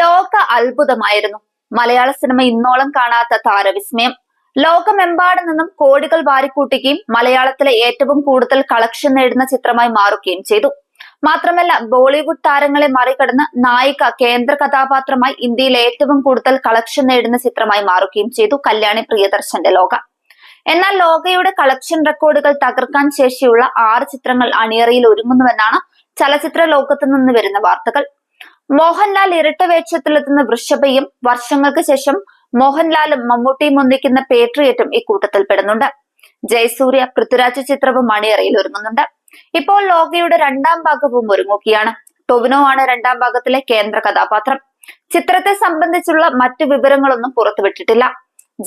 ലോക അത്ഭുതമായിരുന്നു. മലയാള സിനിമ ഇന്നോളം കാണാത്ത താരവിസ്മയം. ലോകമെമ്പാട് നിന്നും കോടികൾ വാരിക്കൂട്ടുകയും മലയാളത്തിലെ ഏറ്റവും കൂടുതൽ കളക്ഷൻ നേടുന്ന ചിത്രമായി മാറുകയും ചെയ്തു. മാത്രമല്ല ബോളിവുഡ് താരങ്ങളെ മറികടന്ന് നായിക കേന്ദ്ര കഥാപാത്രമായി ഇന്ത്യയിൽ ഏറ്റവും കൂടുതൽ കളക്ഷൻ നേടുന്ന ചിത്രമായി മാറുകയും ചെയ്തു കല്യാണി പ്രിയദർശന്റെ ലോക. എന്നാൽ ലോകയുടെ കളക്ഷൻ റെക്കോർഡുകൾ തകർക്കാൻ ശേഷിയുള്ള ആറ് ചിത്രങ്ങൾ അണിയറയിൽ ഒരുങ്ങുന്നുവെന്നാണ് ചലച്ചിത്ര ലോകത്ത് നിന്ന് വരുന്ന വാർത്തകൾ. മോഹൻലാൽ ഇരട്ട വേഷത്തിലെത്തുന്ന വൃഷഭയും വർഷങ്ങൾക്ക് ശേഷം മോഹൻലാലും മമ്മൂട്ടിയും ഒന്നിക്കുന്ന പേട്രിയറ്റും ഇക്കൂട്ടത്തിൽ പെടുന്നുണ്ട്. ജയസൂര്യ പൃഥ്വിരാജ് ചിത്രവും മണിയറയിൽ ഒരുങ്ങുന്നുണ്ട്. ഇപ്പോൾ ലോകയുടെ രണ്ടാം ഭാഗവും ഒരുങ്ങുകയാണ്. ടൊവിനോ ആണ് രണ്ടാം ഭാഗത്തിലെ കേന്ദ്ര കഥാപാത്രം. ചിത്രത്തെ സംബന്ധിച്ചുള്ള മറ്റു വിവരങ്ങളൊന്നും പുറത്തുവിട്ടിട്ടില്ല.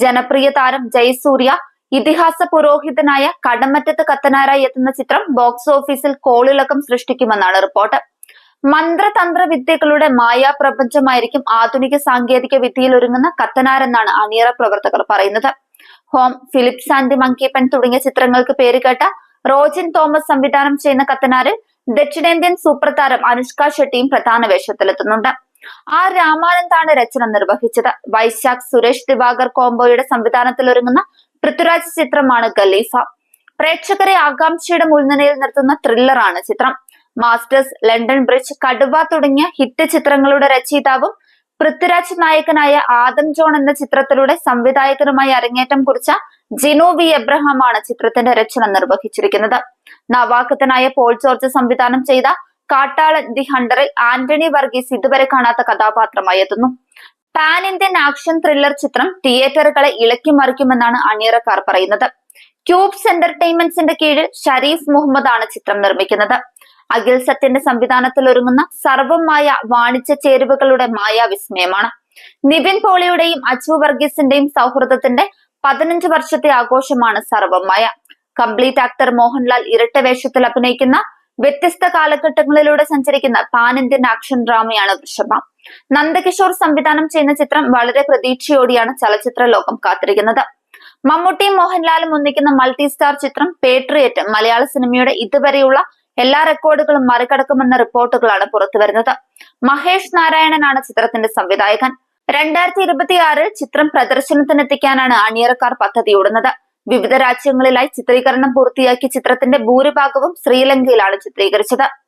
ജനപ്രിയ താരം ജയസൂര്യ ഇതിഹാസ പുരോഹിതനായ കടമറ്റത്ത് കത്തനാരായി എത്തുന്ന ചിത്രം ബോക്സ് ഓഫീസിൽ കോളിളക്കം സൃഷ്ടിക്കുമെന്നാണ് റിപ്പോർട്ട്. മന്ത്രതന്ത്ര വിദ്യകളുടെ മായാപ്രപഞ്ചമായിരിക്കും ആധുനിക സാങ്കേതിക വിദ്യയിൽ ഒരുങ്ങുന്ന കത്തനാർ എന്നാണ് അണിയറ പ്രവർത്തകർ പറയുന്നത്. ഹോം ഫിലിപ്സ് ആൻഡ് മങ്കിപ്പൻ തുടങ്ങിയ ചിത്രങ്ങൾക്ക് പേരുകേട്ട റോജിൻ തോമസ് സംവിധാനം ചെയ്യുന്ന കത്തനാരിൽ ദക്ഷിണേന്ത്യൻ സൂപ്പർ താരം അനുഷ്ക ഷെട്ടിയും പ്രധാന വേഷത്തിലെത്തുന്നുണ്ട്. ആർ രാമാനന്ദാണ് രചന നിർവഹിച്ചത്. വൈശാഖ് സുരേഷ് ദിവാകർ കോംബോയുടെ സംവിധാനത്തിൽ ഒരുങ്ങുന്ന പൃഥ്വിരാജ് ചിത്രമാണ് ഖലീഫ. പ്രേക്ഷകരെ ആകാംക്ഷയുടെ മുൻനിരയിൽ നിർത്തുന്ന ത്രില്ലറാണ് ചിത്രം. മാസ്റ്റേഴ്സ് ലണ്ടൻ ബ്രിഡ്ജ് കടുവ തുടങ്ങിയ ഹിറ്റ് ചിത്രങ്ങളുടെ രചയിതാവും പൃഥ്വിരാജ് നായകനായ ആദം ജോൺ എന്ന ചിത്രത്തിലൂടെ സംവിധായകനുമായി അരങ്ങേറ്റം കുറിച്ച ജിനു വി. എബ്രഹാമാണ് ചിത്രത്തിന്റെ രചന നിർവഹിച്ചിരിക്കുന്നത്. നവാക്കത്തനായ പോൾ ജോർജ് സംവിധാനം ചെയ്ത കാട്ടാളൻ ദി ഹണ്ടറിൽ ആന്റണി വർഗീസ് ഇതുവരെ കാണാത്ത കഥാപാത്രമായി എത്തുന്നു. പാൻ ഇന്ത്യൻ ആക്ഷൻ ത്രില്ലർ ചിത്രം തിയേറ്ററുകളെ ഇളക്കി മറിക്കുമെന്നാണ് അണിയറക്കാർ പറയുന്നത്. ക്യൂബ്സ് എന്റർടൈൻമെന്റ്സിന്റെ കീഴിൽ ഷരീഫ് മുഹമ്മദ് ആണ് ചിത്രം നിർമ്മിക്കുന്നത്. അഖിൽ സത്യന്റെ സംവിധാനത്തിൽ ഒരുങ്ങുന്ന സർവമായ വാണിജ്യ ചേരുവകളുടെ മായാവിസ്മയമാണ്. നിവിൻ പോളിയുടെയും അച്ചു വർഗീസിന്റെയും സൗഹൃദത്തിന്റെ പതിനഞ്ച് വർഷത്തെ ആഘോഷമാണ് സർവമായ. കംപ്ലീറ്റ് ആക്ടർ മോഹൻലാൽ ഇരട്ട വേഷത്തിൽ അഭിനയിക്കുന്ന വ്യത്യസ്ത കാലഘട്ടങ്ങളിലൂടെ സഞ്ചരിക്കുന്ന പാൻ ഇന്ത്യൻ ആക്ഷൻ ഡ്രാമയാണ് വൃഷഭ. നന്ദകിഷോർ സംവിധാനം ചെയ്യുന്ന ചിത്രം വളരെ പ്രതീക്ഷയോടെയാണ് ചലച്ചിത്ര ലോകം കാത്തിരിക്കുന്നത്. മമ്മൂട്ടിയും മോഹൻലാലും ഒന്നിക്കുന്ന മൾട്ടി സ്റ്റാർ ചിത്രം പേട്രിയറ്റ് മലയാള സിനിമയുടെ ഇതുവരെയുള്ള എല്ലാ റെക്കോർഡുകളും മറികടക്കുമെന്ന റിപ്പോർട്ടുകളാണ് പുറത്തുവരുന്നത് മഹേഷ് നാരായണനാണ് ചിത്രത്തിന്റെ സംവിധായകൻ. രണ്ടായിരത്തി ഇരുപത്തിയാറിൽ ചിത്രം പ്രദർശനത്തിനെത്തിക്കാനാണ് അണിയറക്കാർ പദ്ധതിയിടുന്നത് വിവിധ രാജ്യങ്ങളിലായി ചിത്രീകരണം പൂർത്തിയാക്കി ചിത്രത്തിന്റെ ഭൂരിഭാഗവും ശ്രീലങ്കയിലാണ് ചിത്രീകരിച്ചത്.